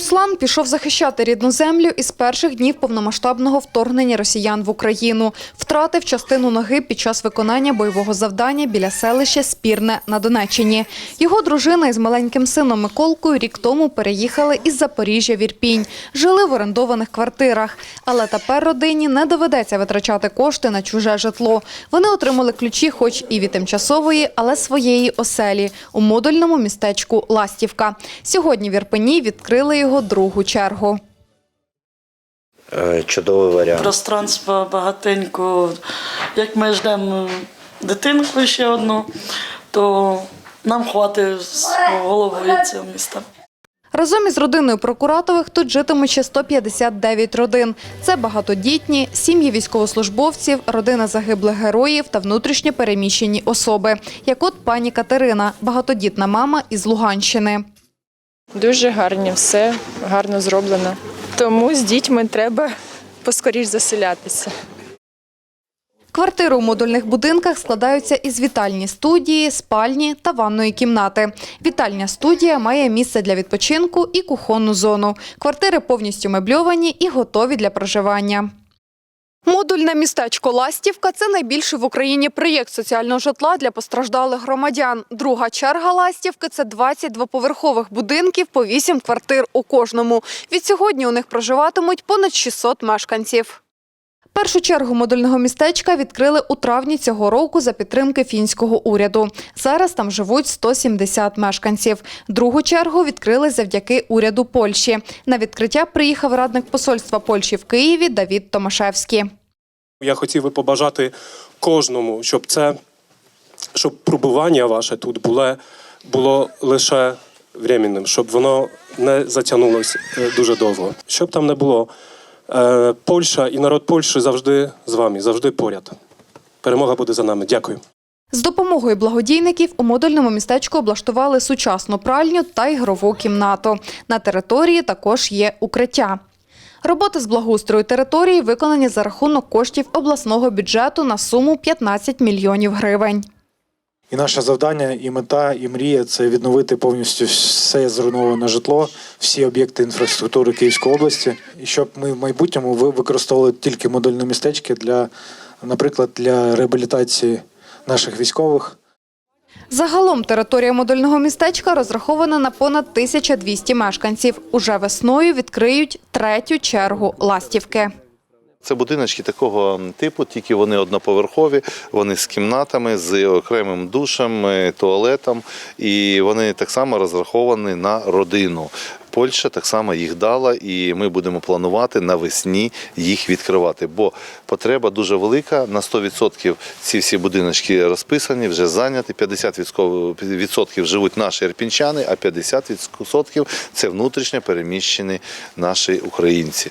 Руслан пішов захищати рідну землю із перших днів повномасштабного вторгнення росіян в Україну. Втратив частину ноги під час виконання бойового завдання біля селища Спірне на Донеччині. Його дружина із маленьким сином Миколкою рік тому переїхали із Запоріжжя в Ірпінь. Жили в орендованих квартирах. Але тепер родині не доведеться витрачати кошти на чуже житло. Вони отримали ключі, хоч і від тимчасової, але своєї оселі у модульному містечку Ластівка. Сьогодні в Ірпені відкрили його другу чергу. Е, Чудовий варіант. Пространства багатенько. Як ми ждемо дитинку ще одну, то нам хватить з головою цього міста. Разом із родиною Прокуратових тут житимуть ще 159 родин. Це багатодітні, сім'ї військовослужбовців, родина загиблих героїв та внутрішньо переміщені особи. Як от пані Катерина, багатодітна мама із Луганщини. Дуже гарні, все гарно зроблено. Тому з дітьми треба поскоріш заселятися. Квартири у модульних будинках складаються із вітальні студії, спальні та ванної кімнати. Вітальня студія має місце для відпочинку і кухонну зону. Квартири повністю мебльовані і готові для проживання. Модульне містечко Ластівка це найбільший в Україні проєкт соціального житла для постраждалих громадян. Друга черга Ластівки це 20 двоповерхових будинків по 8 квартир у кожному. Від сьогодні у них проживатимуть понад 600 мешканців. Першу чергу модульного містечка відкрили у травні цього року за підтримки фінського уряду. Зараз там живуть 170 мешканців. Другу чергу відкрили завдяки уряду Польщі. На відкриття приїхав радник посольства Польщі в Києві Давід Томашевський. Я хотів би побажати кожному, щоб це, щоб пробування ваше тут було, було лише временним, щоб воно не затягнулося е, дуже довго. Щоб там не було. Е, Польща і народ Польщі завжди з вами, завжди поряд. Перемога буде за нами. Дякую. З допомогою благодійників у модульному містечку облаштували сучасну пральню та ігрову кімнату. На території також є укриття. Роботи з благоустрою території виконані за рахунок коштів обласного бюджету на суму 15 мільйонів гривень. І наше завдання, і мета, і мрія це відновити повністю все зруйноване житло, всі об'єкти інфраструктури Київської області, і щоб ми в майбутньому використовували тільки модульні містечки для, наприклад, для реабілітації наших військових. Загалом територія модульного містечка розрахована на понад 1200 мешканців. Уже весною відкриють третю чергу ластівки. Це будиночки такого типу, тільки вони одноповерхові, вони з кімнатами, з окремим душем, е, туалетом, і вони так само розраховані на родину. Польща так само їх дала, і ми будемо планувати навесні їх відкривати. Бо потреба дуже велика. На 100% ці всі будиночки розписані, вже зайняті. 50% відсотків живуть наші ірпінчани, а 50% це внутрішньо переміщені наші українці.